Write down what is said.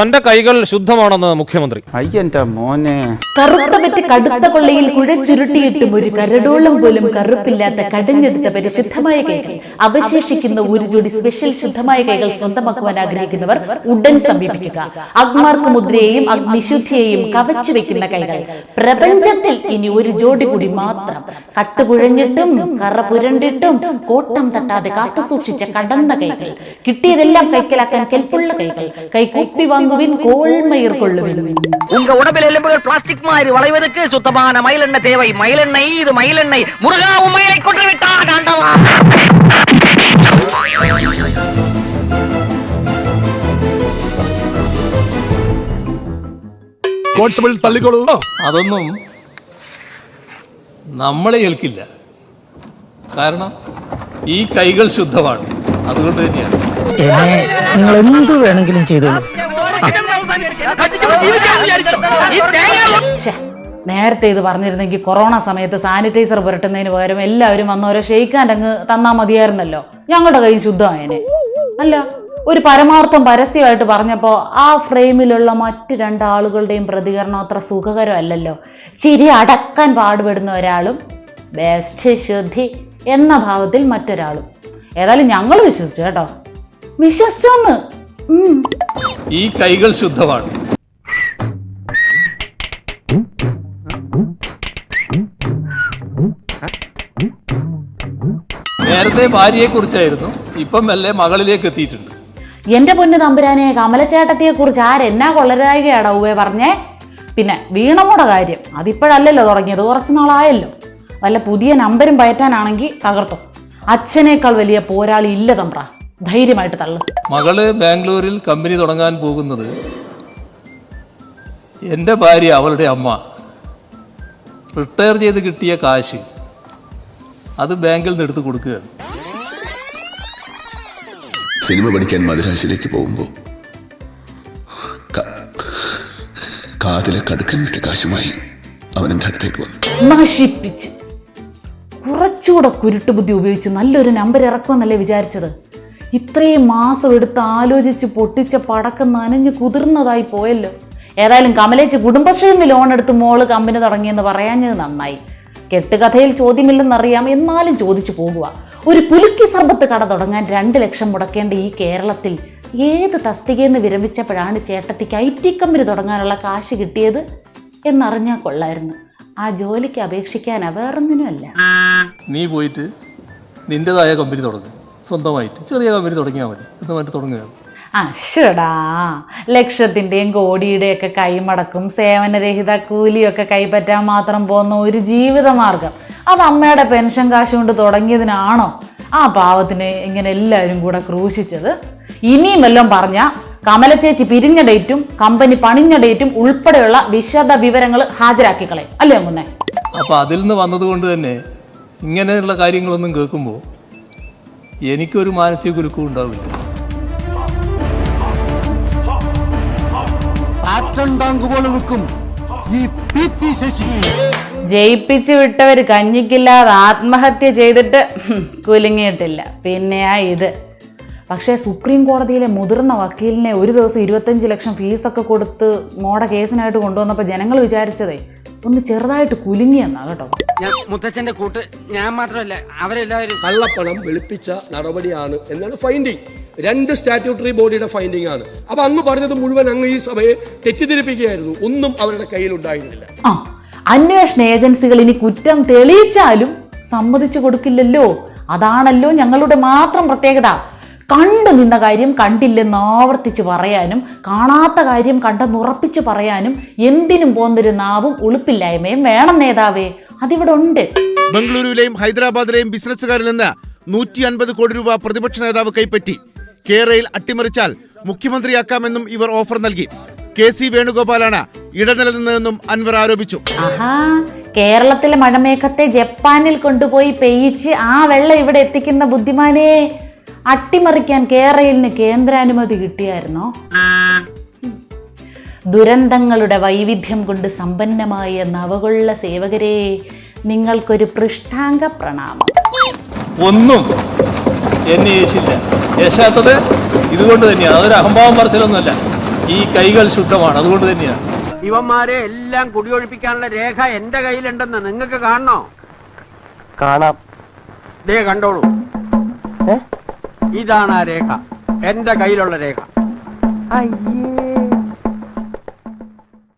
തന്റെ കൈകൾ ശുദ്ധമാണെന്ന് മുഖ്യമന്ത്രി. അയ്യന്റെ മോനെ. കറുത്ത പറ്റി കടുത്ത കൊള്ളയിൽ കുഴച്ചുരുട്ടിയിട്ടും ഒരു കരടോളം പോലും കറുപ്പില്ലാത്ത കടഞ്ഞെടുത്ത പരിശുദ്ധമായ കൈകൾ അവശേഷിക്കുന്ന ഒരു ജോഡി സ്പെഷ്യൽ ശുദ്ധമായ കൈകൾ സ്വന്തമാക്കുവാൻ ആഗ്രഹിക്കുന്നവർ ഉടൻ സമീപിക്കുക. അഗ്മാർക്ക് മുദ്രയെയും അഗ്നിശുദ്ധിയെയും കവച്ചു വെക്കുന്ന കൈകൾ. പ്രപഞ്ചത്തിൽ ഇനി ഒരു ജോഡി കൂടി മാത്രം. കട്ടുകുഴഞ്ഞിട്ടും കറ പുരണ്ടിട്ടും കോട്ടം തട്ടാതെ കാത്തു സൂക്ഷിച്ച കടന്ന കൈകൾ. കിട്ടിയതെല്ലാം കൈക്കലാക്കാൻ കെൽപ്പുള്ള കൈകൾ. കൈകൂപ്പി വാങ്ങുവിൻ കോൾമയിർ കൊള്ളുവിൻ உங்க உடம்பில் எலும்புகள் பிளாஸ்டிக் மாதிரி வளைவதற்கு சுத்தமான மயிலெண்ணெய் தேவை மயிலெண்ணெய் இது மயிலெண்ணெய் முருகாவும் மயிலை கொன்று விட்டார் காண்டவா കോൺസ്റ്റബിൾ തള്ളിക്കോളൂ അതൊന്നും നമ്മളെ ഏൽക്കില്ല കാരണം ഈ കൈകൾ ശുദ്ധമാണ് അതുകൊണ്ട് തന്നെയാണ് നിങ്ങൾ എന്ത് വേണമെങ്കിലും ചെയ്തോളൂ ശ്ശെ, നേരത്തെ ഇത് പറഞ്ഞിരുന്നെങ്കിൽ കൊറോണ സമയത്ത് സാനിറ്റൈസർ പുരട്ടുന്നതിന് പകരം എല്ലാവരും വന്ന് ഓരോ ഷെയ്ക്കാന്റെ അങ്ങ് തന്നാ മതിയായിരുന്നല്ലോ. ഞങ്ങളുടെ കൈ ശുദ്ധമായനെ. അല്ല ഒരു പരമാർത്ഥം പരസ്യമായിട്ട് പറഞ്ഞപ്പോൾ ആ ഫ്രെയിമിലുള്ള മറ്റു രണ്ടാളുകളുടെയും പ്രതികരണം അത്ര സുഖകരമല്ലല്ലോ. ചിരി അടക്കാൻ പാടുപെടുന്ന ഒരാളും ബെസ്റ്റ് ശുദ്ധി എന്ന ഭാവത്തിൽ മറ്റൊരാളും. ഏതായാലും ഞങ്ങൾ വിശ്വസിച്ചു കേട്ടോ. വിശ്വസിച്ചോന്ന്. ഈ കൈകൾ ശുദ്ധമാണ്. നേരത്തെ ഭാര്യയെ കുറിച്ചായിരുന്നു ഇപ്പം മെല്ലെ മകളിലേക്ക് എത്തിയിട്ടുണ്ട്. എന്റെ പൊന്നു തമ്പുരാനെ കമലച്ചേട്ടത്തിയെ കുറിച്ച് ആരെന്നാ കൊള്ളരായികയാടാ ഉവേ പറഞ്ഞേ? പിന്നെ വീണമ്മയുടെ കാര്യം അതിപ്പോഴല്ലല്ലോ തുടങ്ങിയത് കുറച്ച് നാളായല്ലോ. വല്ല പുതിയ നമ്പരും പയറ്റാനാണെങ്കിൽ തകർത്തോ. അച്ഛനേക്കാൾ വലിയ പോരാളി ഇല്ല തമ്പ്ര. ധൈര്യമായിട്ട് തള്ളും മകൾ ബാംഗ്ലൂരിൽ കമ്പനി തുടങ്ങാൻ പോകുന്നത് എന്റെ ഭാര്യ അവളുടെ അമ്മ. റിട്ടയർ ചെയ്ത് കിട്ടിയ കാശ് അത് ബാങ്കിൽ നിന്ന് എടുത്ത് കൊടുക്കുകയാണ്. സിനിമ പഠിക്കാൻ മദ്രാശിലേക്ക് പോകുമ്പോൾ കാതിലെ കടുക്കൻ വിട്ട കാശുമായി അവൻ എന്റെ അടുത്തേക്ക് വന്നു. നശിപ്പിച്ച്. കുറച്ചുകൂടെ കുരുട്ടുബുദ്ധി ഉപയോഗിച്ച് നല്ലൊരു നമ്പർ ഇറക്കുമെന്നല്ലേ വിചാരിച്ചത്? ഇത്രയും മാസം എടുത്ത് ആലോചിച്ച് പൊട്ടിച്ച പടക്കം നനഞ്ഞ് കുതിർന്നതായി പോയല്ലോ. ഏതായാലും കമലേച്ച് കുടുംബശ്രീയിൽ നിന്ന് ലോൺ എടുത്ത് മോൾ കമ്പനി തുടങ്ങിയെന്ന് പറയാഞ്ഞത് നന്നായി. കെട്ടുകഥയിൽ ചോദ്യമില്ലെന്നറിയാം എന്നാലും ചോദിച്ചു പോകുക. ഒരു പുലുക്കി സർബത്ത് കട തുടങ്ങാൻ രണ്ട് ലക്ഷം മുടക്കേണ്ട ഈ കേരളത്തിൽ ഏത് തസ്തികയെന്ന് വിരമിച്ചപ്പോഴാണ് ചേട്ടത്തിക്ക് ഐ ടി കമ്പനി തുടങ്ങാനുള്ള കാശ് കിട്ടിയത്? എന്നറിഞ്ഞാൽ കൊള്ളായിരുന്നു. ആ ജോലിക്ക് അപേക്ഷിക്കാനാ വേറൊന്നിനുമല്ല. നീ പോയിട്ട് നിന്റേതായ കമ്പനി തുടങ്ങും. സ്വന്തമായിട്ട്. ചെറിയ കമ്പനി തുടങ്ങിയാൽ മതി. സ്വന്തമായിട്ട് തുടങ്ങുകയാണ് അഷടാ ലക്ഷത്തിന്റെയും കോടിയുടെയൊക്കെ കൈമടക്കും സേവനരഹിത കൂലിയൊക്കെ കൈപ്പറ്റാൻ മാത്രം പോകുന്ന ഒരു ജീവിതമാർഗം. അത് അമ്മയുടെ പെൻഷൻ കാശ് കൊണ്ട് തുടങ്ങിയതിനാണോ? ആ പാവത്തിന് ഇങ്ങനെ എല്ലാവരും കൂടെ ക്രൂശിച്ചത്. ഇനിയും വല്ലതും പറഞ്ഞാൽ കമല ചേച്ചി പിരിഞ്ഞ ഡേറ്റും കമ്പനി പണിഞ്ഞ ഡേറ്റും ഉൾപ്പെടെയുള്ള വിശദ വിവരങ്ങൾ ഹാജരാക്കിക്കളെ അല്ലേ അങ്ങനെ അപ്പോൾ അതിൽ നിന്ന് വന്നതുകൊണ്ട് തന്നെ ഇങ്ങനെയുള്ള കാര്യങ്ങളൊന്നും കേൾക്കുമ്പോൾ എനിക്കൊരു മാനസിക കുലുക്കം ഉണ്ടാവില്ല. ജയിപ്പിച്ചു വിട്ടവർ കഞ്ഞിക്കില്ലാതെ ആത്മഹത്യ ചെയ്തിട്ട് കുലുങ്ങിയിട്ടില്ല. കുലുങ്ങിയിട്ടില്ല പിന്നെയാ ഇത്. പക്ഷേ സുപ്രീം കോടതിയിലെ മുതിർന്ന വക്കീലിനെ ഒരു ദിവസം ഇരുപത്തഞ്ച് ലക്ഷം ഫീസൊക്കെ കൊടുത്ത് മോടെ കേസിനായിട്ട് കൊണ്ടുവന്നപ്പോൾ ജനങ്ങൾ വിചാരിച്ചതേ ഒന്ന് ചെറുതായിട്ട് കുലുങ്ങിയെന്നാ കേട്ടോ. ഞാൻ മുത്തച്ഛന്റെ കൂട്ട് ഞാൻ മാത്രമല്ല അവരെല്ലാവരും. കള്ളപ്പണം വെളുപ്പിച്ച നടപടിയാണ് എന്നാണ് ഫൈൻഡിങ് രണ്ട് സ്റ്റാറ്റ്യൂട്ടറി ബോഡിയുടെ ഫൈൻഡിങ് ആണ്. അപ്പൊ അങ്ങ് പറഞ്ഞത് മുഴുവൻ അങ്ങ് ഈ സഭയെ തെറ്റിദ്ധരിപ്പിക്കുകയായിരുന്നു. ഒന്നും അവരുടെ കയ്യിലുണ്ടായിരുന്നില്ല ആ അന്വേഷണ ഏജൻസികൾ ഇനി കുറ്റം തെളിയിച്ചാലും സമ്മതിച്ചു കൊടുക്കില്ലല്ലോ. അതാണല്ലോ ഞങ്ങളുടെ മാത്രം പ്രത്യേകത. കണ്ടു നിന്ന കാര്യം കണ്ടില്ലെന്ന് ആവർത്തിച്ച് പറയാനും കാണാത്ത കാര്യം കണ്ടെന്നുറപ്പിച്ച് പറയാനും എന്തിനും പോന്നൊരു നാവും ഉളുപ്പില്ലായ്മയും വേണം നേതാവേ. അതിവിടെ ഉണ്ട് ബംഗളൂരുവിലെയും ഹൈദരാബാദിലെയും ബിസിനസ്സുകാരിൽ നിന്ന് നൂറ്റി അൻപത് കോടി രൂപ പ്രതിപക്ഷ നേതാവ് കൈപ്പറ്റി. കേരളയിൽ അട്ടിമറിച്ചാൽ മുഖ്യമന്ത്രിയാക്കാമെന്നും ഇവർ ഓഫർ നൽകി. കെ സി വേണുഗോപാലാണ് ഇടനിലനിന്നതെന്നും അൻവർ ആരോപിച്ചു. ആഹാ കേരളത്തിലെ മഴമേഘത്തെ ജപ്പാനിൽ കൊണ്ടുപോയി പെയ്യിച്ച് ആ വെള്ളം ഇവിടെ എത്തിക്കുന്ന ബുദ്ധിമാനെ അട്ടിമറിക്കാൻ കേരളയിലിന് കേന്ദ്രാനുമതി കിട്ടിയായിരുന്നോ? ദുരന്തങ്ങളുടെ വൈവിധ്യം കൊണ്ട് സമ്പന്നമായ നവകൊള്ള സേവകരെ നിങ്ങൾക്കൊരു പൃഷ്ടാംഗ പ്രണാമം. ഒന്നും എന്നെ യേശില്ല യേശാത്തത് ഇതുകൊണ്ട് തന്നെയാണ്. അതൊരു അഹംഭാവം പറച്ചിലൊന്നുമല്ല. ഈ കൈകൾ ശുദ്ധമാണ്. അതുകൊണ്ട് തന്നെയാണ്. ഇവന്മാരെ എല്ലാം കുടിയൊഴിപ്പിക്കാനുള്ള രേഖ എന്റെ കയ്യിലുണ്ടെന്ന് നിങ്ങൾക്ക് കാണണോ? കാണാം. ദേ കണ്ടോളൂ. ഇതാണ് ആ രേഖ. എന്റെ കയ്യിലുള്ള രേഖ. അയ്യേ.